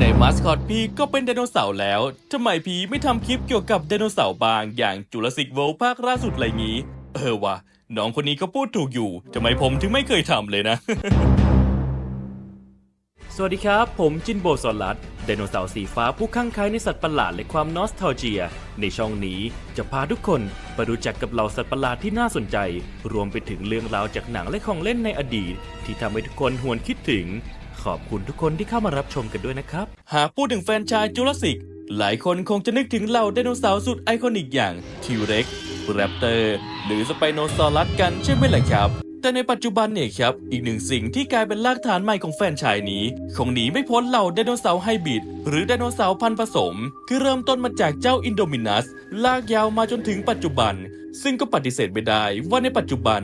ในๆมาสคอตพี่ก็เป็นไดโนเสาร์แล้วทำไมพี่ไม่ทำคลิปเกี่ยวกับไดโนเสาร์บางอย่างจุลศิกเวิลภาคล่าสุดอะไรงี้ เออวะน้องคนนี้ก็พูดถูกอยู่ทำไมผมถึงไม่เคยทำเลยนะ สวัสดีครับ ผมจินโบสอนลัดไดโนเสาร์สีฟ้าผู้ข้างใคล้ในสัตว์ประหลาดและความนอสทาเจีย ในช่องนี้จะพาทุกคนไปรู้จักกับเหล่าสัตว์ประหลาดที่น่าสนใจ รวมไปถึงเรื่องราวจากหนังและของเล่นในอดีต ที่ทำให้ทุกคนหวนคิดถึง ขอบคุณทุกคนที่เข้ามารับชมกันด้วยนะครับ หากพูดถึงแฟนชายจูราสสิก หลายคนคงจะนึกถึงเหล่าไดโนเสาร์สุดไอคอนิกอย่างทิวเร็กแรปเตอร์ หรือสไปโนซอรัสกันใช่ไหมล่ะครับ แต่ในปัจจุบันเนี่ยครับ อีกหนึ่งสิ่งที่กลายเป็นรากฐานใหม่ของแฟนชายนี้ คงหนีไม่พ้นเหล่าไดโนเสาร์ไฮบริดหรือไดโนเสาร์พันธุ์ผสมคือเริ่มต้นมาจากเจ้าอินโดมินัสลากยาวมาจนถึงปัจจุบัน ซึ่งก็ปฏิเสธไม่ได้ว่าในปัจจุบัน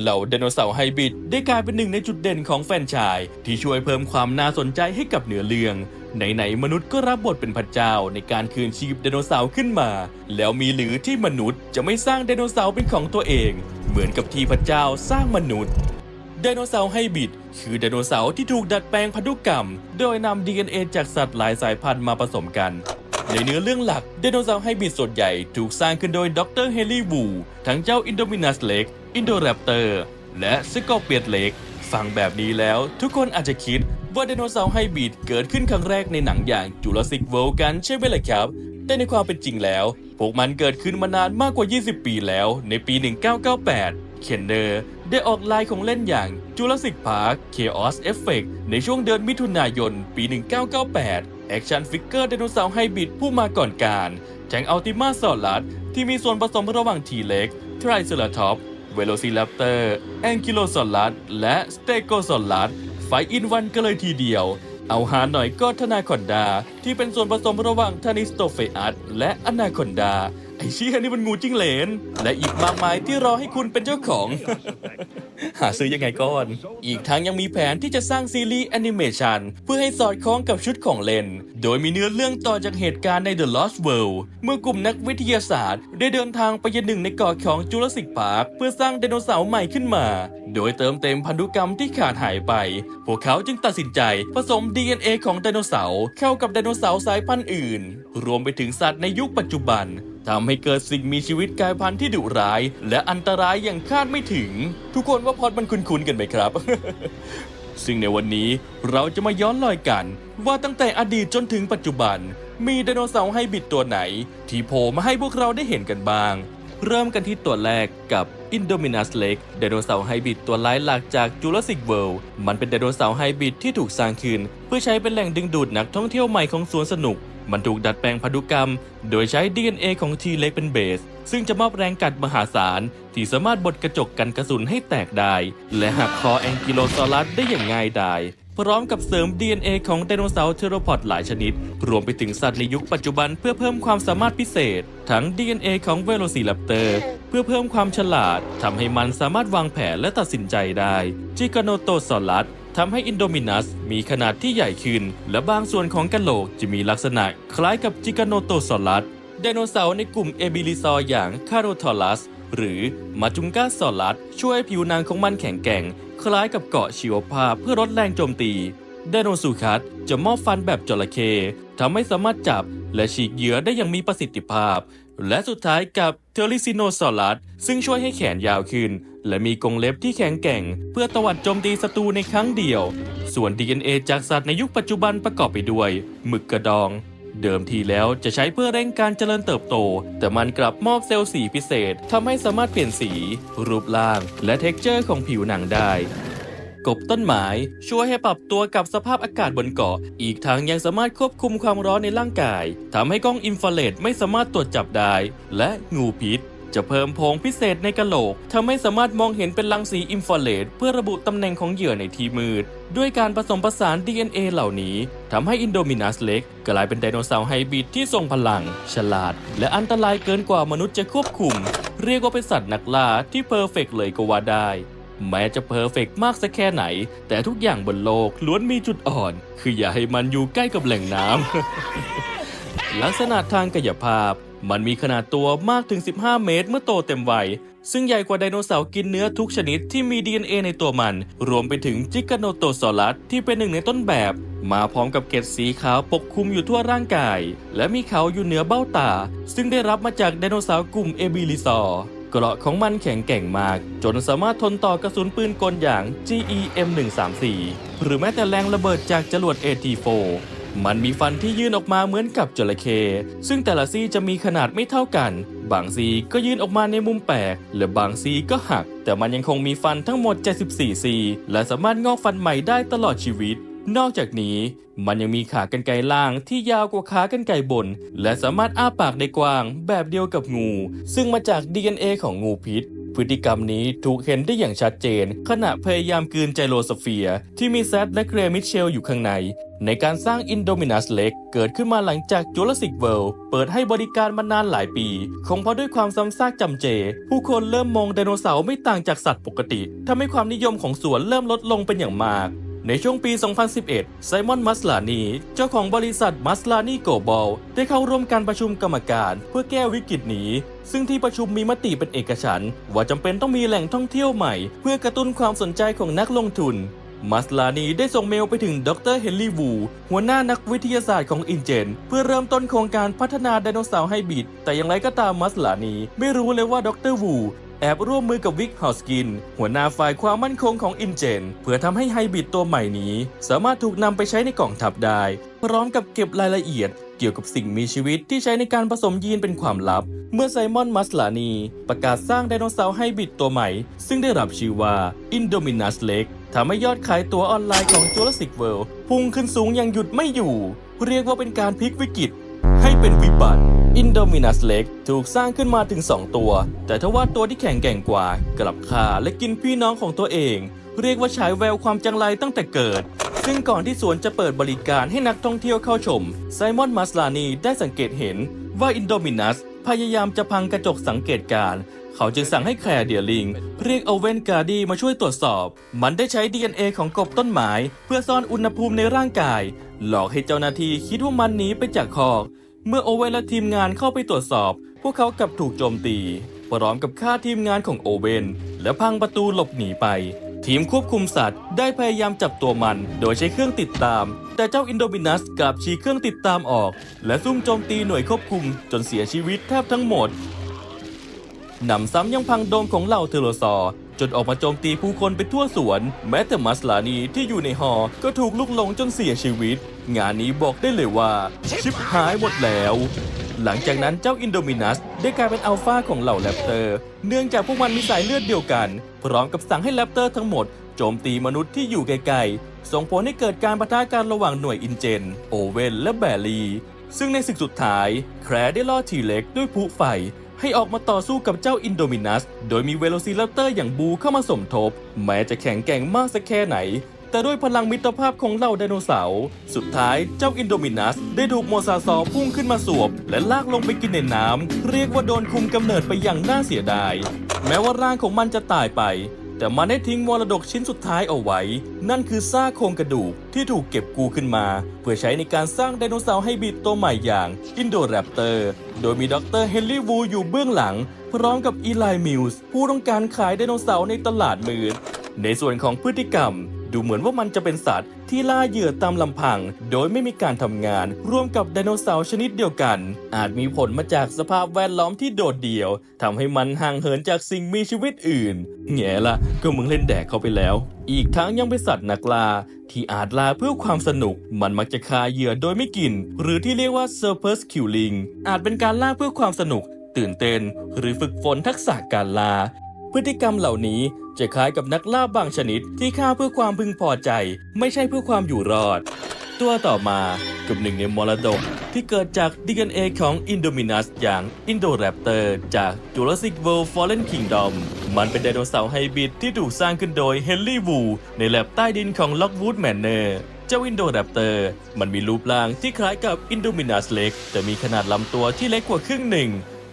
เหล่าไดโนเสาร์ไฮบริดได้กลายเป็นหนึ่งในจุดเด่นของแฟนชาย ที่ช่วยเพิ่มความน่าสนใจให้กับเนื้อเรื่องไหนๆมนุษย์ก็รับบทเป็นพระเจ้าในการคืนชีพไดโนเสาร์ขึ้นมา แล้วมีหรือที่มนุษย์จะไม่สร้างไดโนเสาร์เป็นของตัวเอง เหมือนกับที่พระเจ้าสร้างมนุษย์ไดโนเสาร์ไฮบริดคือไดโนเสาร์ที่ถูกดัดแปลงพันธุกรรม โดยนำ DNA จากสัตว์หลายสายพันธุ์มาผสมกัน ในเนื้อเรื่องหลักไดโนเสาร์ไฮบริดส่วนใหญ่ถูกสร้างขึ้นโดยดรเฮลี่วูทั้งเจ้าอินโดมินัสเล็ก อินโดแรปเตอร์ และสกอร์เปียดเล็ก ฟังแบบนี้แล้ว ทุกคนอาจจะคิดว่าไดโนเสาร์ไฮบริดเกิดขึ้นครั้งแรกในหนังอย่างจูราสสิกเวิลด์กันใช่ไหมล่ะครับ แต่ในความเป็นจริงแล้ว พวกมันเกิดขึ้นมานานมากกว่า 20 ปีแล้ว ในปี 1998 เคนเนอร์ได้ออกลายของเล่นอย่าง Jurassic Park Chaos Effect ในช่วงเดือนมิถุนายนปี 1998 แอคชั่นฟิกเกอร์ไดโนเสาร์ไฮบริดผู้มาก่อนการแทงอัลติมาซอลัสที่มีส่วนผสมระหว่างทีเล็กทรเซราทอปเวโลซิแรปเตอร์แองกิโลซอลัสและสเตโกซอลัสไฟอินวันก็เลยทีเดียว เอาหาหน่อยก็ธนาคอนดา ที่เป็นส่วนผสมระหว่างทานิสโตเฟอัสและอนาคอนดา ไอเชี่ยนี่มันงูจิ้งเหลน และอีกมากมายที่รอให้คุณเป็นเจ้าของ หาซื้อยังไงก่อน อีกทั้งยังมีแผนที่จะสร้างซีรีส์แอนิเมชันเพื่อให้สอดคล้องกับชุดของเลน โดยมีเนื้อเรื่องต่อจากเหตุการณ์ใน The Lost World เมื่อกลุ่มนักวิทยาศาสตร์ ได้เดินทางไปยังหนึ่งในเกาะของจูราสสิกพาร์คเพื่อสร้างไดโนเสาร์ใหม่ขึ้นมา โดยเติมเต็มพันธุกรรมที่ขาดหายไป พวกเขาจึงตัดสินใจผสม DNA ของไดโนเสาร์เข้ากับไดโนเสาร์สายพันธุ์อื่น รวมไปถึงสัตว์ในยุคปัจจุบัน ทำให้เกิดสิ่งมีชีวิตกลายพันธุ์ที่ดุร้าย และอันตรายอย่างคาดไม่ถึง ทุกคนว่าพอดมันคุ้นๆกันไหมครับ ซึ่งในวันนี้เราจะมาย้อนรอยกัน ว่าตั้งแต่อดีตจนถึงปัจจุบัน มีไดโนเสาร์ไฮบริดตัวไหน ที่โผล่มาให้พวกเราได้เห็นกันบ้าง เริ่มกันที่ตัวแรกกับ Indominus Rex ไดโนเสาร์ไฮบริดตัวร้ายหลักจาก Jurassic World มันเป็นไดโนเสาร์ไฮบริดที่ถูกสร้างขึ้น เพื่อใช้เป็นแหล่งดึงดูดนักท่องเที่ยวใหม่ของสวนสนุก มันถูกดัดแปลงพันธุกรรม โดยใช้ DNA ของ T-Rex เป็นเบส ซึ่งจะมอบแรงกัดมหาศาล ที่สามารถบดกระจกกันกระสุนให้แตกได้ และหักคอแองกิโลซอรัสได้อย่างง่ายดายพร้อมกับเสริม DNA ของไดโนเสาร์เทโรพอดหลายชนิด รวมไปถึงสัตว์ในยุคปัจจุบันเพื่อเพิ่มความสามารถพิเศษ ทั้ง DNA ของเวโรซีแรปเตอร์ เพื่อเพิ่มความฉลาดทำให้มันสามารถวางแผนและตัดสินใจได้ จิกโนโตซอรัส ทำให้อินโดมินัสมีขนาดที่ใหญ่ขึ้น และบางส่วนของกะโหลกจะมีลักษณะคล้ายกับจิกาโนโตซอรัสไดโนเสาร์ในกลุ่มเอบิลิซอร์อย่างคาโรทอรัสหรือมาจุงกาซอรัสช่วยให้ผิวหนังของมันแข็งแกร่ง คล้ายกับเกาะชีวภาพเพื่อลดแรงโจมตีไดโนซูคัสจะมอบฟันแบบจระเข้ทำให้สามารถจับและฉีกเหยื่อได้อย่างมีประสิทธิภาพ และสุดท้ายกับเทอริซิโนซอรัสซึ่งช่วยให้แขนยาวขึ้น และมีกรงเล็บที่แข็งแกร่ง เพื่อตวัดโจมตีศัตรูในครั้งเดียว ส่วน DNA จากสัตว์ในยุคปัจจุบันประกอบไปด้วย หมึกกระดอง เดิมทีแล้วจะใช้เพื่อเร่งการเจริญเติบโต แต่มันกลับมอบเซลล์สีพิเศษทำให้สามารถเปลี่ยนสี รูปร่าง และเท็กเจอร์ของผิวหนังได้กบต้นไม้ช่วยให้ปรับตัวกับสภาพอากาศบนเกาะ อีกทั้งยังสามารถควบคุมความร้อนในร่างกายทำให้กล้องอินฟราเรดไม่สามารถตรวจจับได้ และงูพิษ จะเพิ่มโพงพิเศษในกะโหลกทำให้สามารถมองเห็นเป็นรังสีอินฟราเรดเพื่อระบุตำแหน่งของเหยื่อในที่มืด ด้วยการผสมผสาน DNA เหล่านี้ทำให้อินโดมินัสเล็กกลายเป็นไดโนเสาร์ไฮบริดที่ทรงพลัง ฉลาด และอันตรายเกินกว่ามนุษย์จะควบคุม เรียกว่าเป็นสัตว์นักล่าที่เพอร์เฟกต์เลยก็ว่าได้แม้จะเพอร์เฟกต์มากสักแค่ไหน แต่ทุกอย่างบนโลกล้วนมีจุดอ่อน คืออย่าให้มันอยู่ใกล้กับแหล่งน้ำ ลักษณะทางกายภาพ มันมีขนาดตัวมากถึง 15 เมตรเมื่อโตเต็มวัย ซึ่งใหญ่กว่าไดโนเสาร์กินเนื้อทุกชนิดที่มี DNA ในตัวมัน รวมไปถึงจิกาโนโตซอรัสที่เป็นหนึ่งในต้นแบบ มาพร้อมกับเกล็ดสีขาวปกคลุมอยู่ทั่วร่างกาย และมีเขาอยู่เหนือเบ้าตา ซึ่งได้รับมาจากไดโนเสาร์กลุ่มเอบิลิซอร์เกราะของมันแข็งแกร่งมาก จนสามารถทนต่อกระสุนปืนกลอย่าง GEM134 หรือแม้แต่แรงระเบิดจากจรวด AT4 มันมีฟันที่ยื่นออกมาเหมือนกับจระเข้ซึ่งแต่ละซี่จะมีขนาดไม่เท่ากัน บางซี่ก็ยื่นออกมาในมุมแปลกและบางซี่ก็หัก แต่มันยังคงมีฟันทั้งหมด 74 ซี่และสามารถงอกฟันใหม่ได้ตลอดชีวิตนอกจากนี้มันยังมีขากรรไกรล่างที่ยาวกว่าขากรรไกรบน และสามารถอ้าปากได้กว้างแบบเดียวกับงู ซึ่งมาจาก DNA ของงูพิษ พฤติกรรมนี้ถูกเห็นได้อย่างชัดเจน ขณะพยายามกลืนไจโรสเฟียร์ที่มีแซดและเกรมิเชลอยู่ข้างใน ในการสร้างอินโดมินัสเล็กเกิดขึ้นมาหลังจากจูราสสิกเวิลด์เปิดให้บริการมานานหลายปี คงเพราะด้วยความซ้ำซากจำเจ ผู้คนเริ่มมองไดโนเสาร์ไม่ต่างจากสัตว์ปกติทำให้ความนิยมของสวนเริ่มลดลงเป็นอย่างมาก ในช่วงปี 2011 ไซมอน มัสลานี เจ้าของบริษัทมัสลานีโกบอลได้เข้าร่วมการประชุมกรรมการเพื่อแก้วิกฤตนี้ ซึ่งที่ประชุมมีมติเป็นเอกฉันท์ว่าจำเป็นต้องมีแหล่งท่องเที่ยวใหม่ เพื่อกระตุ้นความสนใจของนักลงทุนมัสลานีได้ส่งเมลไปถึงดรเฮนรี่วูหัวหน้านักวิทยาศาสตร์ของอินเจน เพื่อเริ่มต้นโครงการพัฒนาไดโนเสาร์ไฮบริดแต่อย่างไรก็ตามมัสลานีไม่รู้เลยว่าดรวู แอบร่วมมือกับวิกฮอสกิน หัวหน้าฝ่ายความมั่นคงของอินเจน เพื่อทำให้ไฮบริดตัวใหม่นี้ สามารถถูกนำไปใช้ในกล่องทัพได้ พร้อมกับเก็บรายละเอียดเกี่ยวกับสิ่งมีชีวิตที่ใช้ในการผสมยีนเป็นความลับ เมื่อไซมอนมัสลานี ประกาศสร้างไดโนเสาร์ไฮบริดตัวใหม่ ซึ่งได้รับชื่อว่า Indominus Lex ทำให้ยอดขายตัวออนไลน์ของ Jurassic World พุ่งขึ้นสูงอย่างหยุดไม่อยู่ เรียกว่าเป็นการพลิกวิกฤตให้เป็นวิบัติ Indominus Lex ถูกสร้างขึ้นมาถึง 2 ตัว แต่ทว่าตัวที่แข็งแกร่งกว่ากลับฆ่าและกินพี่น้องของตัวเอง เรียกว่าฉายแววความจังไรตั้งแต่เกิด ซึ่งก่อนที่สวนจะเปิดบริการให้นักท่องเที่ยวเข้าชม ไซมอนมัสลานีได้สังเกตเห็นว่า Indominus พยายามจะพังกระจกสังเกตการเขาจึงสั่งให้แคร์เดียลิง เรียกเอาเวนการ์ดีมาช่วยตรวจสอบ มันได้ใช้ DNA ของกบต้นไม้เพื่อซ่อนอุณหภูมิในร่างกาย หลอกให้เจ้าหน้าที่คิดว่ามันหนีไปจากคอก เมื่อโอเวนและทีมงานเข้าไปตรวจสอบ พวกเขากลับถูกโจมตีพร้อมกับฆ่าทีมงานของโอเวนและพังประตูหลบหนีไป ทีมควบคุมสัตว์ได้พยายามจับตัวมัน โดยใช้เครื่องติดตาม แต่เจ้าอินโดมินัสกลับฉีเครื่องติดตามออก และซุ่มโจมตีหน่วยควบคุม จนเสียชีวิตแทบทั้งหมดหนำซ้ำยังพังโดมของเหล่าเทโลซอร์ จนออกมาโจมตีผู้คนไปทั่วสวน แม้แต่มัสลานีที่อยู่ในหอ ก็ถูกลุกหลงจนเสียชีวิต งานนี้บอกได้เลยว่า ชิบหายหมดแล้ว หลังจากนั้นเจ้าอินโดมินัสได้กลายเป็นอัลฟาของเหล่าแรปเตอร์ เนื่องจากพวกมันมีสายเลือดเดียวกัน พร้อมกับสั่งให้แรปเตอร์ทั้งหมดโจมตีมนุษย์ที่อยู่ไกลๆ ส่งผลให้เกิดการปะทะกันระหว่างหน่วยอินเจน โอเวนและแบลลี ซึ่งในศึกสุดท้าย แคร์ได้ล่อทีเล็กด้วยพลุไฟ ให้ออกมาต่อสู้กับเจ้าอินโดมินัส โดยมีเวโลซิรัปเตอร์อย่างบูเข้ามาสมทบ แม้จะแข็งแกร่งมากสักแค่ไหน แต่ด้วยพลังมิตรภาพของเหล่าไดโนเสาร์ สุดท้ายเจ้าอินโดมินัส ได้ถูกโมซาซอพุ่งขึ้นมาสวบ และลากลงไปกินในน้ำ เรียกว่าโดนคุมกำเนิดไปอย่างน่าเสียดาย แม้ว่าร่างของมันจะตายไป แต่มันได้ทิ้งมรดกชิ้นสุดท้ายเอาไว้ นั่นคือซากโครงกระดูกที่ถูกเก็บกู้ขึ้นมา เพื่อใช้ในการสร้างไดโนเสาร์ไฮบริดตัวใหม่อย่างอินโดแรปเตอร์ โดยมีดรเฮนรี่วูอยู่เบื้องหลัง พร้อมกับอีไลมิลส์ผู้ต้องการขายไดโนเสาร์ในตลาดมืดในส่วนของพฤติกรรม ดูเหมือนว่ามันจะเป็นสัตว์ที่ล่าเหยื่อตามลำพัง โดยไม่มีการทำงานร่วมกับไดโนเสาร์ชนิดเดียวกัน อาจมีผลมาจากสภาพแวดล้อมที่โดดเดี่ยวทำให้มันห่างเหินจากสิ่งมีชีวิตอื่น แง่ละก็มึงเล่นแดกเขาไปแล้ว อีกทั้งยังเป็นสัตว์นักล่าที่อาจล่าเพื่อความสนุก มันมักจะฆ่าเหยื่อโดยไม่กิน หรือที่เรียกว่า surplus killing อาจเป็นการล่าเพื่อความสนุก ตื่นเต้น หรือฝึกฝนทักษะการล่าพฤติกรรมเหล่านี้ จะคล้ายกับนักล่าบางชนิดที่ฆ่าเพื่อความพึงพอใจ ไม่ใช่เพื่อความอยู่รอด ตัวต่อมากับหนึ่งในมรดกที่เกิดจาก DNA ของ Indominus อย่าง Indoraptor จาก Jurassic World Fallen Kingdom มันเป็นไดโนเสาร์ไฮบริดที่ถูกสร้างขึ้นโดย Henry Wu ในแลบใต้ดินของ Lockwood Manor เจ้า Indoraptor มันมีรูปร่างที่คล้ายกับ Indominus เล็ก แต่มีขนาดลำตัวที่เล็กกว่าครึ่งหนึ่ง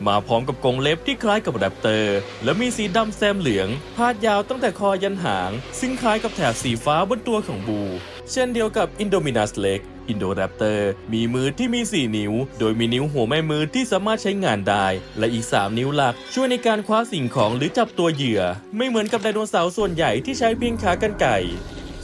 มาพร้อมกับกรงเล็บที่คล้ายกับแรปเตอร์ และมีสีดำแซมเหลือง พาดยาวตั้งแต่คอยันหาง ซึ่งคล้ายกับแถบสีฟ้าบนตัวของบู เช่นเดียวกับอินโดมินัสเล็กอินโดแรปเตอร์มีมือที่มี 4 นิ้ว โดยมีนิ้วหัวแม่มือที่สามารถใช้งานได้ และอีก 3 นิ้วหลัก ช่วยในการคว้าสิ่งของหรือจับตัวเหยื่อ ไม่เหมือนกับไดโนเสาร์ส่วนใหญ่ที่ใช้เพียงขากรรไกร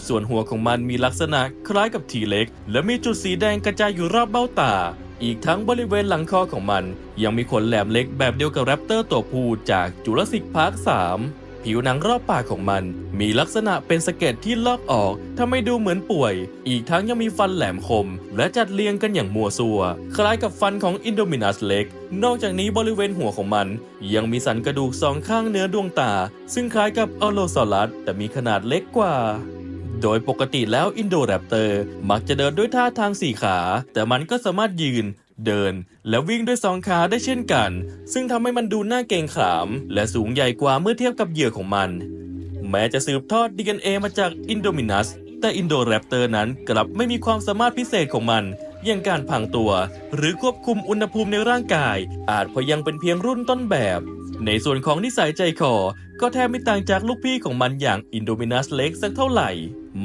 ส่วนหัวของมันมีลักษณะคล้ายกับทีเล็ก และมีจุดสีแดงกระจายอยู่รอบเบ้าตา อีกทั้งบริเวณหลังคอของมัน ยังมีขนแหลมเล็กแบบเดียวกับแรปเตอร์ตัวผู้จากจุลศิกพาร์ค 3 ผิวหนังรอบปากของมัน มีลักษณะเป็นสะเก็ดที่ลอกออกทำให้ดูเหมือนป่วย อีกทั้งยังมีฟันแหลมคม และจัดเรียงกันอย่างมัวซัว คล้ายกับฟันของอินโดมินัสเล็ก นอกจากนี้บริเวณหัวของมัน ยังมีสันกระดูกสองข้างเนื้อดวงตา ซึ่งคล้ายกับอโลซอรัสแต่มีขนาดเล็กกว่า โดยปกติแล้วอินโดแรปเตอร์มักจะเดินด้วยท่าทางสี่ขา แต่มันก็สามารถยืนเดินและวิ่งด้วยสองขาได้เช่นกัน ซึ่งทำให้มันดูน่าเกรงขาม และสูงใหญ่กว่าเมื่อเทียบกับเหยื่อของมัน แม้จะสืบทอด DNA มาจากอินโดมินัส แต่อินโดแรปเตอร์นั้นกลับไม่มีความสามารถพิเศษของมัน อย่างการพังตัว หรือควบคุมอุณหภูมิในร่างกาย อาจเพราะยังเป็นเพียงรุ่นต้นแบบ ในส่วนของนิสัยใจคอ ก็แทบไม่ต่างจากลูกพี่ของมันอย่างอินโดมินัสเล็กสักเท่าไหร่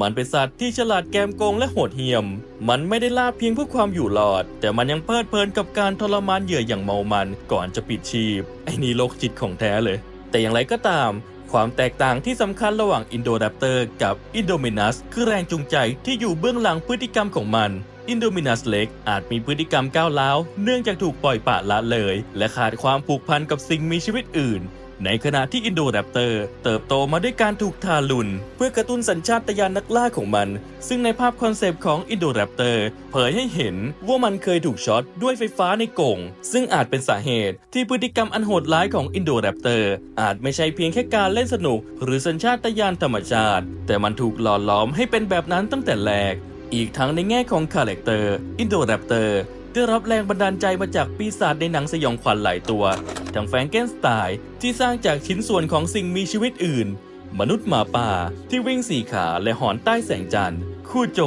มันเป็นสัตว์ที่ฉลาดแกมโกงและโหดเหี้ยม มันไม่ได้ล่าเพียงเพื่อความอยู่รอด แต่มันยังเพลิดเพลินกับการทรมานเหยื่ออย่างเมามันก่อนจะปิดชีพ ไอ้นี่โรคจิตของแท้เลย แต่อย่างไรก็ตาม ความแตกต่างที่สำคัญระหว่างอินโดแรปเตอร์กับอินโดมินัสคือแรงจูงใจที่อยู่เบื้องหลังพฤติกรรมของมันอินโดมินัสเล็กอาจมีพฤติกรรมก้าวร้าว เนื่องจากถูกปล่อยปละละเลย และขาดความผูกพันกับสิ่งมีชีวิตอื่น ในขณะที่อินโดแรปเตอร์เติบโตมาด้วยการถูกทารุณเพื่อกระตุ้นสัญชาตญาณนักล่าของมัน ซึ่งในภาพคอนเซปต์ของอินโดแรปเตอร์เผยให้เห็นว่ามันเคยถูกช็อตด้วยไฟฟ้าในกรงซึ่งอาจเป็นสาเหตุที่พฤติกรรมอันโหดร้ายของอินโดแรปเตอร์อาจไม่ใช่เพียงแค่การเล่นสนุก หรือสัญชาตญาณธรรมชาติ แต่มันถูกหล่อหลอมให้เป็นแบบนั้นตั้งแต่แรกอีกทั้งในแง่ของคาแรคเตอร์อินโดแรปเตอร์ ได้รับแรงบันดาลใจมาจากปีศาจในหนังสยองขวัญหลายตัวทั้งแฟรงเกนสไตน์ที่สร้างจากชิ้นส่วนของสิ่งมีชีวิตอื่น มนุษย์หมาป่าที่วิ่งสี่ขาและหอนใต้แสงจันทร์ คู่โจ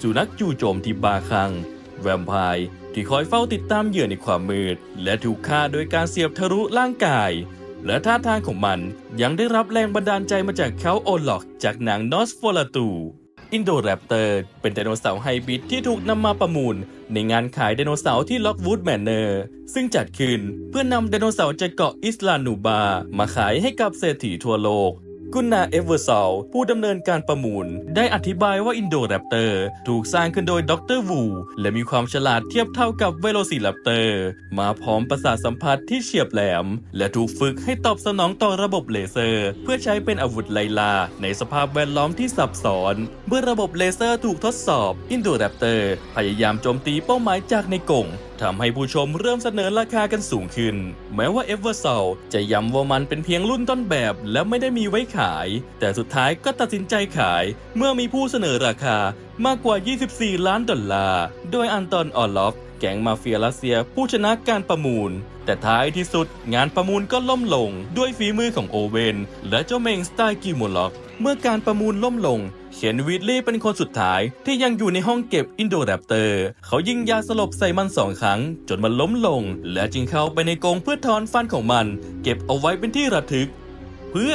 สุนัขจู่โจมที่บาคัง แวมไพร์ที่คอยเฝ้าติดตามเหยื่อในความมืด และถูกฆ่าโดยการเสียบทะลุร่างกาย และท่าทางของมันยังได้รับแรงบันดาลใจมาจากเขาโอลล็อก จากหนังนอสฟอลาตู อินโดแรปเตอร์เป็นไดโนเสาร์ไฮบริดที่ถูกนำมาประมูล ในงานขายไดโนเสาร์ที่ล็อกวูดแมนเนอร์ซึ่งจัดขึ้นเพื่อนำไดโนเสาร์จากเกาะอิสลานูบา มาขายให้กับเศรษฐีทั่วโลก กุนนาเอเวอร์ซอลผู้ดำเนินการประมูล ได้อธิบายว่าอินโดแรปเตอร์ถูกสร้างขึ้นโดยดรวูและมีความฉลาดเทียบเท่ากับเวโรซิแรปเตอร์มาพร้อมประสาทสัมผัสที่เฉียบแหลม และถูกฝึกให้ตอบสนองต่อระบบเลเซอร์ เพื่อใช้เป็นอาวุธไลลาในสภาพแวดล้อมที่ซับซ้อน เมื่อระบบเลเซอร์ถูกทดสอบอินโดแรปเตอร์พยายามโจมตีเป้าหมายจากในกรงทำให้ผู้ชมเริ่มเสนอราคากันสูงขึ้น แม้ว่าเอเวอร์ซอลจะย้ำว่ามันเป็นเพียงรุ่นต้นแบบและไม่ได้มีไว้ขายแต่สุดท้ายก็ตัดสินใจขายเมื่อมีผู้เสนอราคามากกว่า 24 ล้านดอลลาร์ โดยอันตอนออลลอฟ แก๊งมาเฟียรัสเซียผู้ชนะการประมูล แต่ท้ายที่สุดงานประมูลก็ล่มลง ด้วยฝีมือของโอเวนและเจ้าเมงสไตล์กิโมล็อก เมื่อการประมูลล่มลงเขียนวิดลี่เป็นคนสุดท้ายที่ยังอยู่ในห้องเก็บอินโดแรปเตอร์ เขายิงยาสลบใส่มันสองครั้ง จนมันล้มลง และจึงเข้าไปในกรงเพื่อถอนฟันของมัน เก็บเอาไว้เป็นที่ระทึก เพื่อ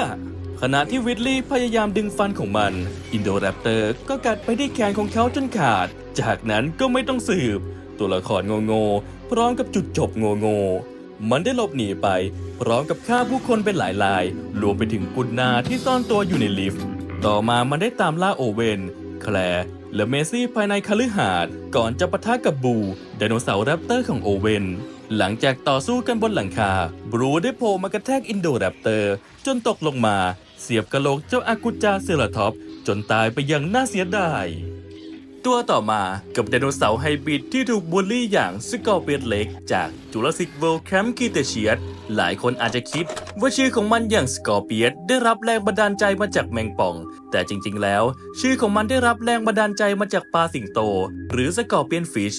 ขณะที่วิดลี่พยายามดึงฟันของมัน อินโดแรปเตอร์ก็กัดไปที่แขนของเขาจนขาด จากนั้นก็ไม่ต้องสืบ ตัวละครโง่ๆพร้อมกับจุดจบโง่ๆมันได้หลบหนีไป พร้อมกับฆ่าผู้คนเป็นหลายราย รวมไปถึงกุนนาที่ซ่อนตัวอยู่ในลิฟต์ ต่อมามันได้ตามล่าโอเวนแคลร์และเมซี่ภายในคฤหาสน์ก่อนจะปะทะกับบูไดโนเสาร์แรปเตอร์ของโอเวน หลังจากต่อสู้กันบนหลังคา บรูได้โผล่มากระแทกอินโดแรปเตอร์ จนตกลงมา เสียบกะโหลกเจ้าอากุจาเซราท็อปจนตายไปอย่างน่าเสียดาย ตัวต่อมากับไดโนเสาร์ไฮบริดที่ถูกบูลลี่อย่างสกอร์เปียนเล็ก จากจูราสสิกเวิลด์แคมป์คีเตเชียสหลายคนอาจจะคิดว่าชื่อของมันอย่างสกอร์เปียสได้รับแรงบันดาลใจมาจากแมงป่อง แต่จริงๆแล้ว ชื่อของมันได้รับแรงบันดาลใจมาจากปลาสิงโต หรือสกอร์เปียนฟิช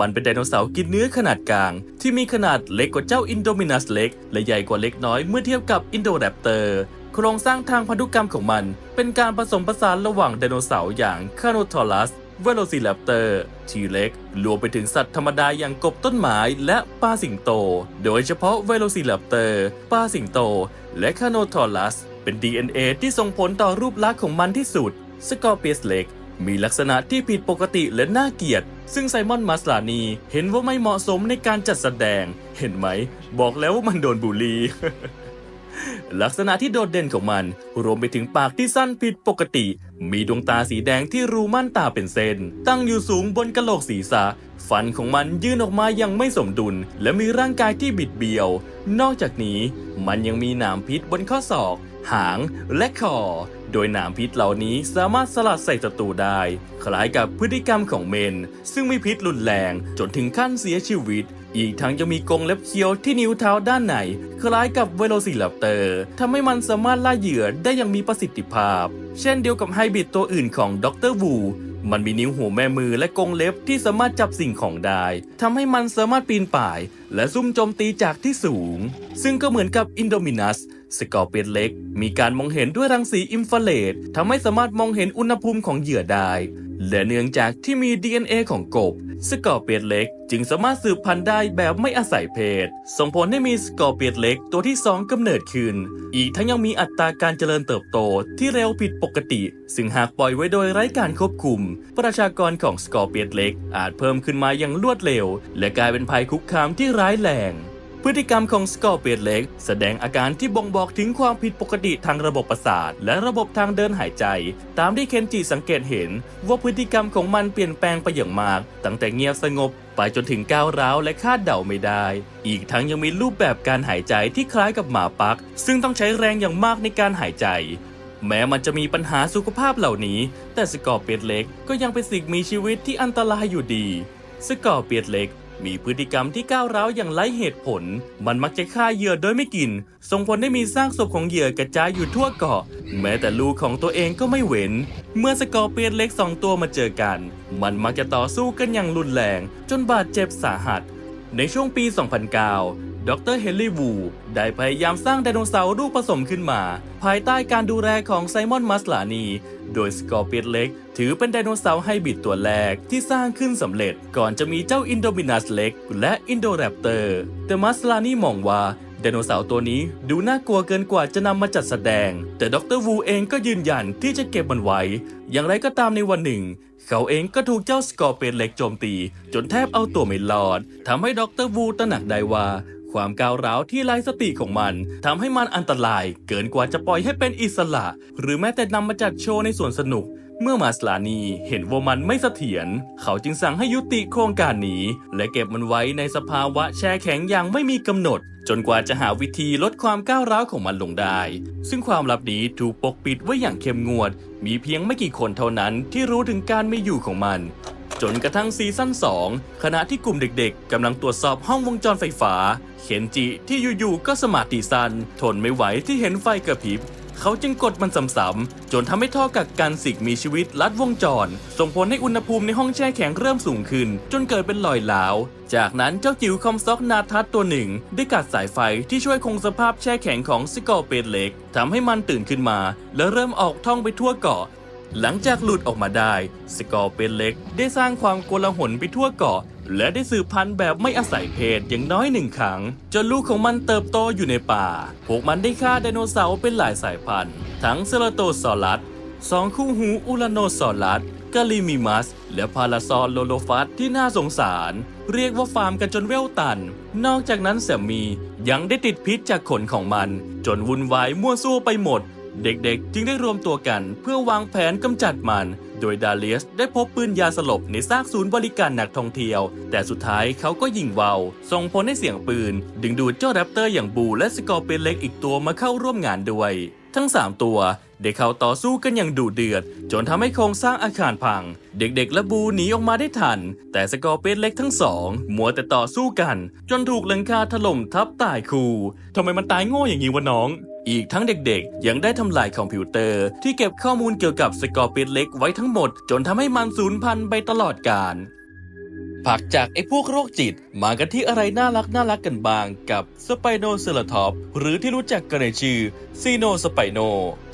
มันเป็นไดโนเสาร์กินเนื้อขนาดกลาง ที่มีขนาดเล็กกว่าเจ้าอินโดมินัสเล็ก และใหญ่กว่าเล็กน้อยเมื่อเทียบกับอินโดแรปเตอร์ โครงสร้างทางพันธุกรรมของมัน เป็นการผสมผสานระหว่างไดโนเสาร์อย่างคาโนทอรัสเวโรซิแรปเตอร์ทีเล็กรวมไปถึงสัตว์ธรรมดาอย่างกบต้นไม้และปลาสิงโต โดยเฉพาะเวโรซิแรปเตอร์ปลาสิงโต และคาโนทอรัสเป็น DNA ที่ส่งผลต่อรูปลักษณ์ของมันที่สุด สกอร์เปียสเล็ก มีลักษณะที่ผิดปกติและน่าเกลียด ซึ่งไซมอนมาสลานีเห็นว่าไม่เหมาะสมในการจัดแสดง เห็นไหม บอกแล้วว่ามันโดนบูลลี่ ลักษณะที่โดดเด่นของมัน รวมไปถึงปากที่สั้นผิดปกติ มีดวงตาสีแดงที่รูม่านตาเป็นเส้น ตั้งอยู่สูงบนกะโหลกศีรษะ ฟันของมันยื่นออกมาอย่างไม่สมดุล และมีร่างกายที่บิดเบี้ยว นอกจากนี้มันยังมีหนามพิษบนข้อศอก หางและคอ โดยหนามพิษเหล่านี้สามารถสลัดใส่ศัตรูได้ คล้ายกับพฤติกรรมของเมน ซึ่งมีพิษรุนแรงจนถึงขั้นเสียชีวิต อีกทั้งยังมีกรงเล็บเคี้ยวที่นิ้วเท้าด้านในคล้ายกับเวโรซิลัปเตอร์ทำให้มันสามารถล่าเหยื่อได้อย่างมีประสิทธิภาพ เช่นเดียวกับไฮบริดตัวอื่นของดรวูมันมีนิ้วหัวแม่มือและกรงเล็บที่สามารถจับสิ่งของได้ทำให้มันสามารถปีนป่าย และซุ่มโจมตีจากที่สูง ซึ่งก็เหมือนกับอินโดมินัส สกอร์เปียนเล็ก มีการมองเห็นด้วยรังสีอินฟราเรดทำให้สามารถมองเห็นอุณหภูมิของเหยื่อได้ และเนื่องจากที่มี DNA ของกบ สกอร์เปียนเล็ก จึงสามารถสืบพันธุ์ได้แบบไม่อาศัยเพศ ส่งผลให้มีสกอร์เปียนเล็กตัวที่ 2กำเนิดขึ้น อีกทั้งยังมีอัตราการเจริญเติบโตที่เร็วผิดปกติ ซึ่งหากปล่อยไว้โดยไร้การควบคุม ประชากรของสกอร์เปียนเล็ก อาจเพิ่มขึ้นมาอย่างรวดเร็ว และกลายเป็นภัยคุกคามที่ร้ายแรง พฤติกรรมของสกอร์เปียนเล็ก แสดงอาการที่บ่งบอกถึงความผิดปกติทางระบบประสาท และระบบทางเดินหายใจ ตามที่เคนจิสังเกตเห็น ว่าพฤติกรรมของมันเปลี่ยนแปลงไปอย่างมาก ตั้งแต่เงียบสงบไปจนถึงก้าวร้าวและคาดเดาไม่ได้ อีกทั้งยังมีรูปแบบการหายใจที่คล้ายกับหมาปัก ซึ่งต้องใช้แรงอย่างมากในการหายใจ แม้มันจะมีปัญหาสุขภาพเหล่านี้ แต่สกอร์เปียนเล็กก็ยังเป็นสิ่งมีชีวิตที่อันตรายอยู่ดี สกอร์เปียนเล็ก มีพฤติกรรมที่ก้าวร้าวอย่างไร้เหตุผล มันมักจะฆ่าเหยื่อโดยไม่กิน ส่งผลให้มีซากศพของเหยื่อกระจายอยู่ทั่วเกาะ แม้แต่ลูกของตัวเองก็ไม่เว้น เมื่อสกอร์เปียนเล็กสองตัวมาเจอกัน มันมักจะต่อสู้กันอย่างรุนแรง จนบาดเจ็บสาหัส ในช่วงปี 2009 ดรเฮนรี่วูได้พยายามสร้างไดโนเสาร์รูปผสมขึ้นมา ภายใต้การดูแลของไซมอนมัสลานี โดยสกอร์เปียนเล็ก ถือเป็นไดโนเสาร์ไฮบริดตัวแรกที่สร้างขึ้นสำเร็จ ก่อนจะมีเจ้าอินโดมินัสเล็ก และอินโดแรปเตอร์ แต่มัสลานีมองว่าไดโนเสาร์ตัวนี้ดูน่ากลัวเกินกว่าจะนำมาจัดแสดง แต่ดรวูเองก็ยืนยันที่จะเก็บมันไว้ อย่างไรก็ตามในวันหนึ่ง เขาเองก็ถูกเจ้าสกอร์เปียนเล็กโจมตี จนแทบเอาตัวไม่รอดทำให้ดรวูตระหนักได้ว่า ความก้าวร้าวที่ไร้สติของมันทำให้มันอันตรายเกินกว่าจะปล่อยให้เป็นอิสระ หรือแม้แต่นำมาจัดโชว์ในสวนสนุก เมื่อมาสลานีเห็นว่ามันไม่เสถียรเขาจึงสั่งให้ยุติโครงการนี้ และเก็บมันไว้ในสภาวะแช่แข็งอย่างไม่มีกำหนด จนกว่าจะหาวิธีลดความก้าวร้าวของมันลงได้ ซึ่งความลับนี้ถูกปกปิดไว้อย่างเข้มงวด มีเพียงไม่กี่คนเท่านั้นที่รู้ถึงการไม่อยู่ของมัน จนกระทั่งซีซั่น 2 ขณะที่กลุ่มเด็กๆกำลังตรวจสอบห้องวงจรไฟฟ้าเคนจิที่อยู่ๆก็สมาธิสั้นทนไม่ไหวที่เห็นไฟกระพริบเขาจึงกดมันซ้ำๆจนทำให้ท่อกักกันสิ่งมีชีวิตลัดวงจร ส่งผลให้อุณหภูมิในห้องแช่แข็งเริ่มสูงขึ้น จนเกิดเป็นรอยหลาว จากนั้นเจ้าจิ๋วคอมซ็อกนาทัศน์ตัวหนึ่ง ได้กัดสายไฟที่ช่วยคงสภาพแช่แข็งของสกอร์เปนเล็กทำให้มันตื่นขึ้นมา และเริ่มออกท่องไปทั่วเกาะ หลังจากหลุดออกมาได้ สกอร์เป็นเล็กได้สร้างความโกลาหลไปทั่วเกาะ และได้สืบพันธุ์แบบไม่อาศัยเพศอย่างน้อยหนึ่งครั้ง จนลูกของมันเติบโตอยู่ในป่า พวกมันได้ฆ่าไดโนเสาร์เป็นหลายสายพันธุ์ ทั้งเซราโตซอรัสสองคู่หูอูราโนซอรัสกาลิมิมัส และพาราซอลโลโลฟัสที่น่าสงสาร เรียกว่าฟาร์มกันจนเวลตัน นอกจากนั้นแซมมียังได้ติดพิษจากขนของมัน จนวุ่นวายมั่วซั่วไปหมด เด็กๆ จึงได้รวมตัวกันเพื่อวางแผนกำจัดมัน โดยดาเลียสได้พบปืนยาสลบในซากศูนย์บริการนักท่องเที่ยว แต่สุดท้ายเขาก็ยิงเวาวส่งผลให้เสียงปืน ดึงดูดเจ้าแรปเตอร์อย่างบูและสกอร์เปนเล็กอีกตัวมาเข้าร่วมงานด้วย ทั้ง 3 ตัวได้เข้าต่อสู้กันอย่างดุเดือด จนทำให้โครงสร้างอาคารพัง เด็กๆและบูหนีออกมาได้ทัน แต่สกอร์เปนเล็กทั้งสองมัวแต่ต่อสู้กัน จนถูกหลังคาถล่มทับตายคู่ทำไมมันตายโง่อย่างนี้วะน้อง อีกทั้งเด็กๆ ยังได้ทำลายคอมพิวเตอร์ ที่เก็บข้อมูลเกี่ยวกับสกอร์เปียนเล็กไว้ทั้งหมด จนทำให้มันสูญพันธุ์ไปตลอดกาล ผักจากไอ้พวกโรคจิต มากันที่อะไรน่ารักน่ารักกันบ้างกับสไปโนเซลทอปหรือที่รู้จักกันในชื่อซีโนสไปโน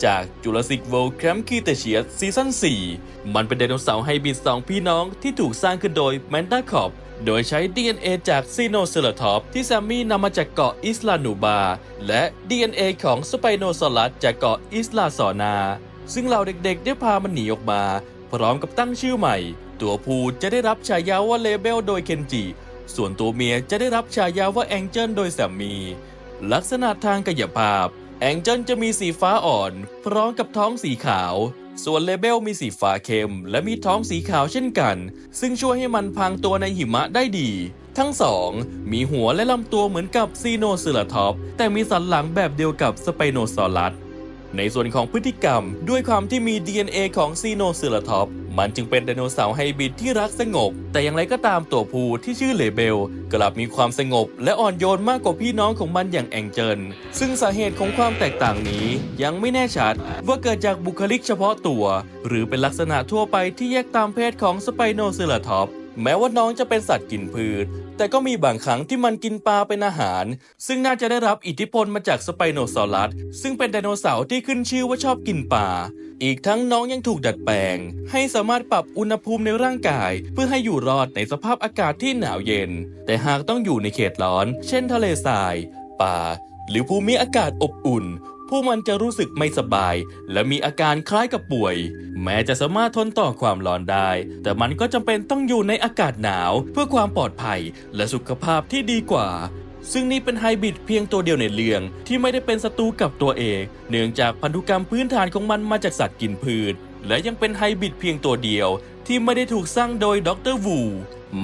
จากจูราสสิก World Camp c r e t a c e u s ซีซั่น4 มันเป็นไดโนเสาร์ไฮบริดสองพี่น้องที่ถูกสร้างขึ้นโดยแมนดาคอปโดยใช้ DNA จากซีโนเซลทอปที่แซมมี่นำมาจากเกาะอิสลานูบา และ DNA ของสไปโนซอลัสจากเกาะอิสลาซอนา ซึ่งเหล่าเด็กๆได้พามันหนีออกมา พร้อมกับตั้งชื่อใหม่ ตัวผู้จะได้รับฉายาว่าเลเบลโดยเคนจิ ส่วนตัวเมียจะได้รับฉายาว่าแองเจิลโดยแซมมี ลักษณะทางกายภาพ แองเจิลจะมีสีฟ้าอ่อน พร้อมกับท้องสีขาว ส่วนเลเบลมีสีฟ้าเข้ม และมีท้องสีขาวเช่นกัน ซึ่งช่วยให้มันพรางตัวในหิมะได้ดี ทั้งสองมีหัวและลำตัวเหมือนกับซีโนซิลาทอปแต่มีสันหลังแบบเดียวกับสไปโนซอลัส ในส่วนของพฤติกรรม ด้วยความที่มี DNA ของซีโนซิลาทอปมันจึงเป็นไดโนเสาร์ไฮบริดที่รักสงบ แต่อย่างไรก็ตามตัวผู้ที่ชื่อเลเบลกลับมีความสงบ และอ่อนโยนมากกว่าพี่น้องของมันอย่างแองเจิลซึ่งสาเหตุของความแตกต่างนี้ ยังไม่แน่ชัดว่าเกิดจากบุคลิกเฉพาะตัว หรือเป็นลักษณะทั่วไปที่แยกตามเพศของสไปโนซิลาทอป แม้ว่าน้องจะเป็นสัตว์กินพืช แต่ก็มีบางครั้งที่มันกินปลาเป็นอาหาร ซึ่งน่าจะได้รับอิทธิพลมาจากสไปโนซอลัส ซึ่งเป็นไดโนเสาร์ที่ขึ้นชื่อว่าชอบกินปลา อีกทั้งน้องยังถูกดัดแปลง ให้สามารถปรับอุณหภูมิในร่างกาย เพื่อให้อยู่รอดในสภาพอากาศที่หนาวเย็น แต่หากต้องอยู่ในเขตร้อน เช่นทะเลทราย ป่า หรือภูมิอากาศอบอุ่น พวกมันจะรู้สึกไม่สบาย และมีอาการคล้ายกับป่วย แม้จะสามารถทนต่อความร้อนได้ แต่มันก็จำเป็นต้องอยู่ในอากาศหนาว เพื่อความปลอดภัยและสุขภาพที่ดีกว่า ซึ่งนี่เป็นไฮบริดเพียงตัวเดียวในเรื่องที่ไม่ได้เป็นศัตรูกับตัวเอง เนื่องจากพันธุกรรมพื้นฐานของมันมาจากสัตว์กินพืช และยังเป็นไฮบริดเพียงตัวเดียวที่ไม่ได้ถูกสร้างโดยดรวู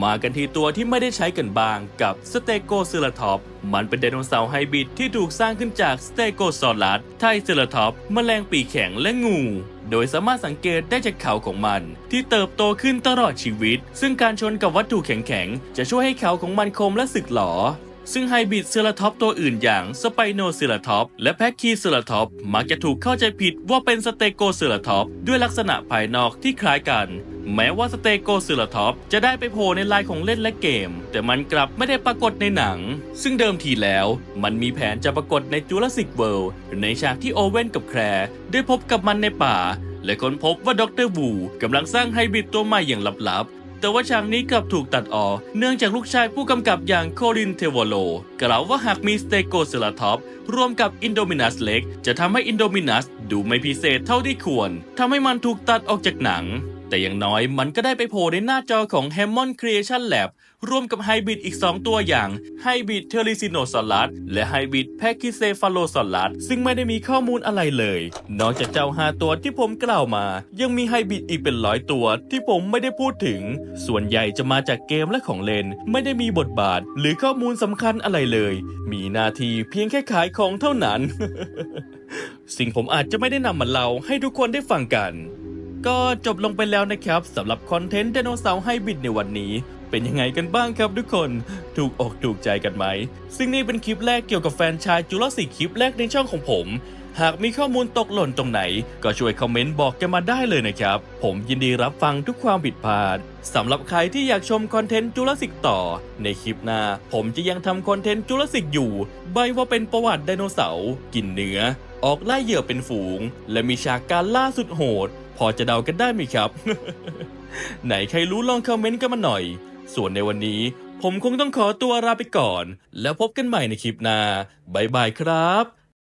มากันที่ตัวที่ไม่ได้ใช้กันบ้างกับสเตโกซิลาทอปมันเป็นไดโนเสาร์ไฮบริดที่ถูกสร้างขึ้นจากสเตโกซอลัสไทซิลาทอปแมลงปีกแข็งและงู โดยสามารถสังเกตได้จากเขาของมัน ที่เติบโตขึ้นตลอดชีวิต ซึ่งการชนกับวัตถุแข็งๆ จะช่วยให้เขาของมันคมและสึกหรอ ซึ่งไฮบริดเซลาท็อปตัวอื่นอย่างสไปโนเซลาท็อปและแพคคีเซลาท็อปมักจะถูกเข้าใจผิดว่าเป็นสเตโกเซลาท็อปด้วยลักษณะภายนอกที่คล้ายกัน แม้ว่าสเตโกเซลาท็อปจะได้ไปโผล่ในลายของเล่นและเกม แต่มันกลับไม่ได้ปรากฏในหนัง ซึ่งเดิมทีแล้ว มันมีแผนจะปรากฏในจูราสสิกเวิลด์ในฉากที่โอเว่นกับแคร์ได้พบกับมันในป่าและค้นพบว่าดรวูกำลังสร้างไฮบริดตัวใหม่อย่างลับๆ แต่ว่าฉากนี้กลับถูกตัดออก เนื่องจากลูกชายผู้กำกับอย่างโคลินเทวโลกล่าวว่าหากมีสเตโกเซลาท็อปรวมกับอินโดมินัสเล็ก จะทำให้อินโดมินัสดูไม่พิเศษเท่าที่ควรทำให้มันถูกตัดออกจากหนัง แต่อย่างน้อยมันก็ได้ไปโผล่ในหน้าจอของ h a m m o n Creation Lab ร่วมกับไฮบริดอีก 2 ตัวอย่างไฮบริดเทอริซิโนซอลัสและไฮบริดแพคิเซฟาโลซอลัสซึ่งไม่ได้มีข้อมูลอะไรเลย นอกจากเจ้า 5 ตัวที่ผมกล่าวมา ยังมีไฮบริดอีกเป็นร้อยตัวที่ผมไม่ได้พูดถึง ส่วนใหญ่จะมาจากเกมและของเล่น ไม่ได้มีบทบาท หรือข้อมูลสำคัญอะไรเลย มีหน้าที่เพียงแค่ขายของเท่านั้น สิ่งผมอาจจะไม่ได้นำมาเล่าให้ทุกคนได้ฟังกัน ก็จบลงไปแล้วนะครับสำหรับคอนเทนต์ไดโนเสาร์ไฮบริดในวันนี้ เป็นยังไงกันบ้างครับทุกคนถูกอกถูกใจกันไหม ซึ่งนี่เป็นคลิปแรกเกี่ยวกับแฟนชายจูราสสิกคลิปแรกในช่องของผม หากมีข้อมูลตกหล่นตรงไหน ก็ช่วยคอมเมนต์บอกกันมาได้เลยนะครับ ผมยินดีรับฟังทุกความผิดพลาดสำหรับใครที่อยากชมคอนเทนต์จูราสสิกต่อ ในคลิปหน้า ผมจะยังทำคอนเทนต์จูราสสิกอยู่ ใบว่าเป็นประวัติไดโนเสาร์กินเนื้อ ออกไล่เหยื่อเป็นฝูง และมีฉากการล่าสุดโหด พอจะเดากันได้ไหมครับ ไหนใครรู้ลองคอมเมนต์กันมาหน่อย ส่วนในวันนี้ ผมคงต้องขอตัวลาไปก่อน แล้วพบกันใหม่ในคลิปหน้าบ๊ายบายครับ